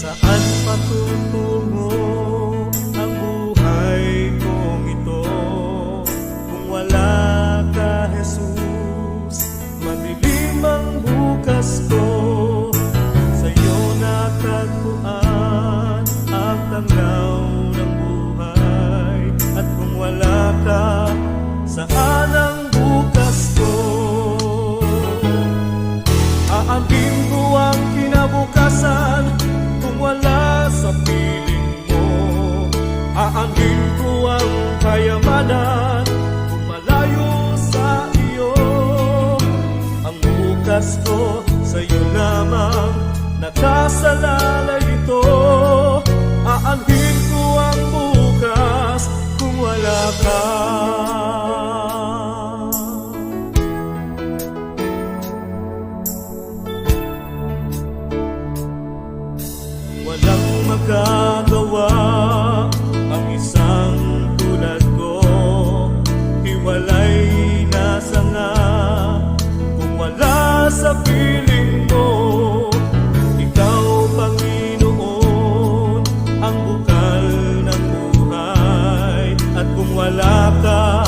Saan patutungo ang buhay kong ito? Kung wala ka Jesus Madilim ang bukas ko. Sa'yo natagpuan ang tanglaw kayamanan kung malayo sa iyo. Ang bukas ko sa iyo lamang nakasalalay ito. Aangkin ko ang bukas kung wala ka. Walang magagawa ka,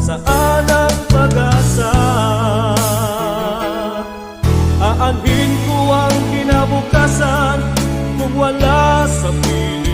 saan ang pag-asa? Aanhin ko ang kinabukasan kung wala sa piling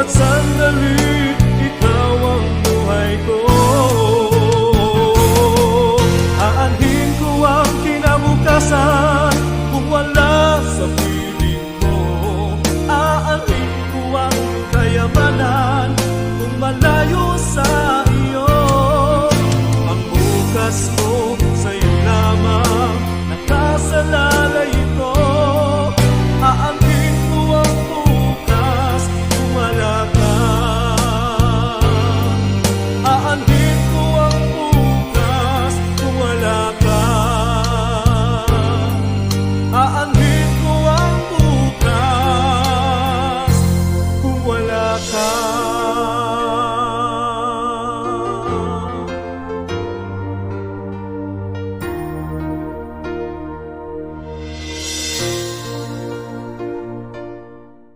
batsan da rüya Natal.